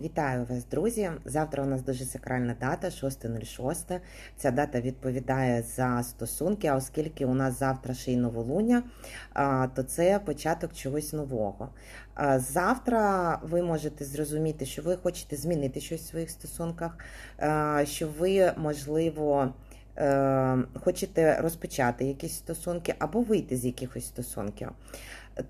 Вітаю вас, друзі! Завтра у нас дуже сакральна дата, 6.06. Ця дата відповідає за стосунки, а оскільки у нас завтра ще й новолуння, то це початок чогось нового. Завтра ви можете зрозуміти, що ви хочете змінити щось в своїх стосунках, що ви, можливо, е, хочете розпочати якісь стосунки або вийти з якихось стосунків.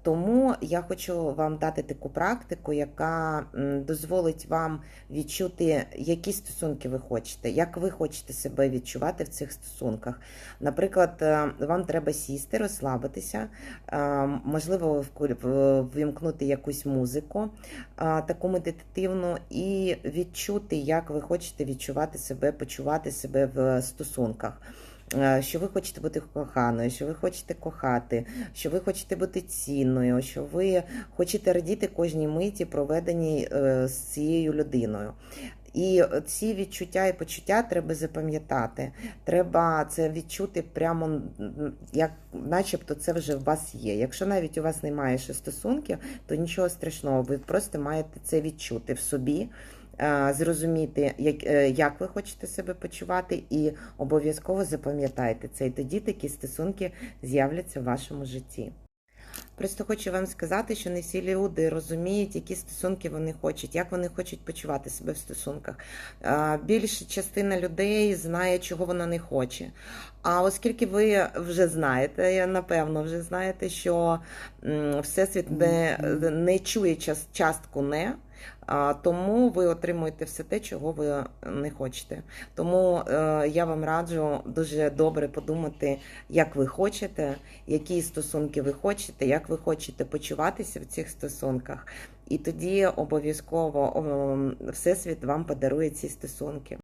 Тому я хочу вам дати таку практику, яка дозволить вам відчути, які стосунки ви хочете, як ви хочете себе відчувати в цих стосунках. Наприклад, е, вам треба сісти, розслабитися, е, можливо, ввімкнути якусь музику, е, таку медитативну, і відчути, як ви хочете відчувати себе, почувати себе в стосунках. Е, Що ви хочете бути коханою, що ви хочете кохати, що ви хочете бути цінною, що ви хочете радіти кожній миті, проведеній е, з цією людиною. І ці відчуття і почуття треба запам'ятати. Треба це відчути прямо, як начебто це вже в вас є. Якщо навіть у вас немає ще стосунків, то нічого страшного, ви просто маєте це відчути в собі. Е, Зрозуміти, як, е, як ви хочете себе почувати, і обов'язково запам'ятайте це. І тоді такі стосунки з'являться в вашому житті. Просто хочу вам сказати, що не всі люди розуміють, які стосунки вони хочуть, як вони хочуть почувати себе в стосунках. Більша частина людей знає, чого вона не хоче. А оскільки ви вже знаєте, напевно, вже знаєте, що Всесвіт не, не чує час- частку не. А, Тому ви отримуєте все те, чого ви не хочете. Тому е, я вам раджу дуже добре подумати, як ви хочете, які стосунки ви хочете, як ви хочете почуватися в цих стосунках. І тоді обов'язково Всесвіт вам подарує ці стосунки.